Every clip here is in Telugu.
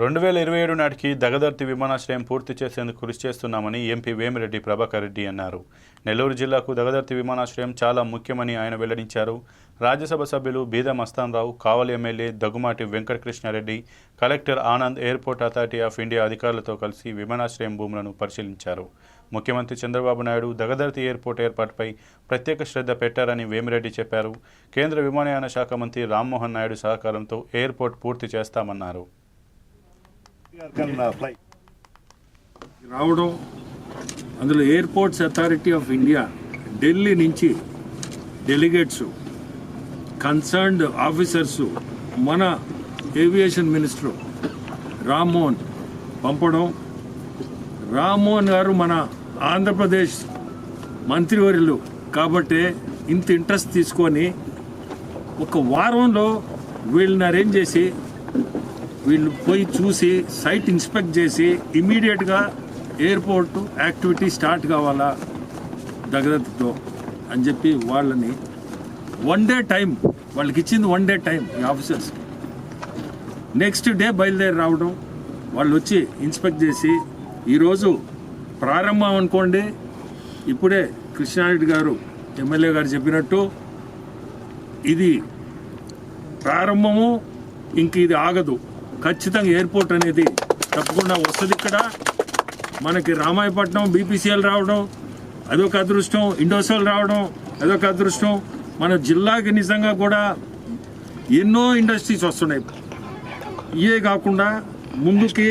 రెండు వేల ఇరవై ఏడు నాటికి దగదర్తి విమానాశ్రయం పూర్తి చేసేందుకు కృషి చేస్తున్నామని ఎంపీ వేమిరెడ్డి ప్రభాకర్ రెడ్డి అన్నారు. నెల్లూరు జిల్లాకు దగదర్తి విమానాశ్రయం చాలా ముఖ్యమని ఆయన వెల్లడించారు. రాజ్యసభ సభ్యులు Beeda Mastan Rao Kavali MLA Daggumati Venkatakrishna Reddy collector Anand airport authority of India అధికారులతో కలిసి విమానాశ్రయం భూములను పరిశీలించారు. ముఖ్యమంత్రి చంద్రబాబు నాయుడు దగదర్తి ఎయిర్పోర్ట్ ఏర్పాటుపై ప్రత్యేక శ్రద్ధ పెట్టారని వేమిరెడ్డి చెప్పారు. కేంద్ర విమానయాన శాఖ మంత్రి రామ్మోహన్ నాయుడు సహకారంతో ఎయిర్పోర్ట్ పూర్తి చేస్తామన్నారు. రావడం అందులో airports authority of India Delhi నుంచి డెలిగేట్స్ కన్సర్న్డ్ ఆఫీసర్స్ మన ఏవియేషన్ మినిస్టర్ రామ్మోహన్ పంపడం. రామ్మోహన్ గారు మన ఆంధ్రప్రదేశ్ మంత్రివర్యులు కాబట్టి ఇంత ఇంట్రెస్ట్ తీసుకొని ఒక వారంలో వీళ్ళని అరేంజ్ చేసి వీళ్ళు పోయి చూసి సైట్ ఇన్స్పెక్ట్ చేసి ఇమీడియట్గా ఎయిర్పోర్ట్ యాక్టివిటీ స్టార్ట్ కావాలా? దగ్గరతో అని చెప్పి వాళ్ళని వన్ డే టైం వాళ్ళకి ఇచ్చింది వన్ డే టైం ఈ ఆఫీసర్స్కి నెక్స్ట్ డే బయలుదేరి రావడం వాళ్ళు వచ్చి ఇన్స్పెక్ట్ చేసి ఈరోజు ప్రారంభం అనుకోండి ఇప్పుడే కృష్ణారెడ్డి గారు ఎమ్మెల్యే గారు చెప్పినట్టు ఇది ప్రారంభము ఇంక ఇది ఆగదు. ఖచ్చితంగా ఎయిర్పోర్ట్ అనేది తప్పకుండా వస్తుంది ఇక్కడ. మనకి రామాయపట్నం బీపీసీఎల్ రావడం అదొక అదృష్టం. ఇండోసెల్ రావడం అదొక అదృష్టం. మన జిల్లాకి నిజంగా కూడా ఎన్నో ఇండస్ట్రీస్ వస్తున్నాయి. ఇవే కాకుండా ముందుకి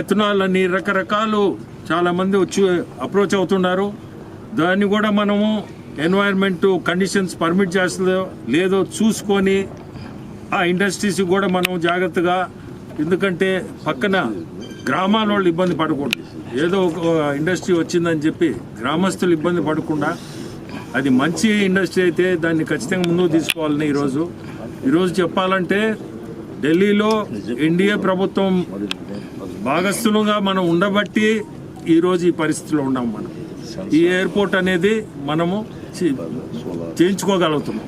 ఎథనాల్ అని రకరకాలు చాలామంది వచ్చి అప్రోచ్ అవుతున్నారు. దాన్ని కూడా మనము ఎన్వైర్న్మెంట్ కండిషన్స్ పర్మిట్ చేస్తుందో లేదో చూసుకొని ఆ ఇండస్ట్రీస్ కూడా మనం జాగ్రత్తగా ఎందుకంటే పక్కన గ్రామాల వాళ్ళు ఇబ్బంది పడకూడదు. ఏదో ఒక ఇండస్ట్రీ వచ్చిందని చెప్పి గ్రామస్తులు ఇబ్బంది పడకుండా అది మంచి ఇండస్ట్రీ అయితే దాన్ని ఖచ్చితంగా ముందుకు తీసుకోవాలని ఈరోజు. ఈరోజు చెప్పాలంటే ఢిల్లీలో ఎన్డీఏ ప్రభుత్వం భాగస్థులుగా మనం ఉండబట్టి ఈరోజు ఈ పరిస్థితిలో ఉన్నాం మనం. ఈ ఎయిర్పోర్ట్ అనేది మనము చే- చేయించుకోగలుగుతున్నాం.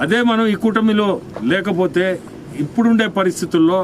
అదే మనం ఈ కూటమిలో లేకపోతే ఇప్పుడుండే పరిస్థితుల్లో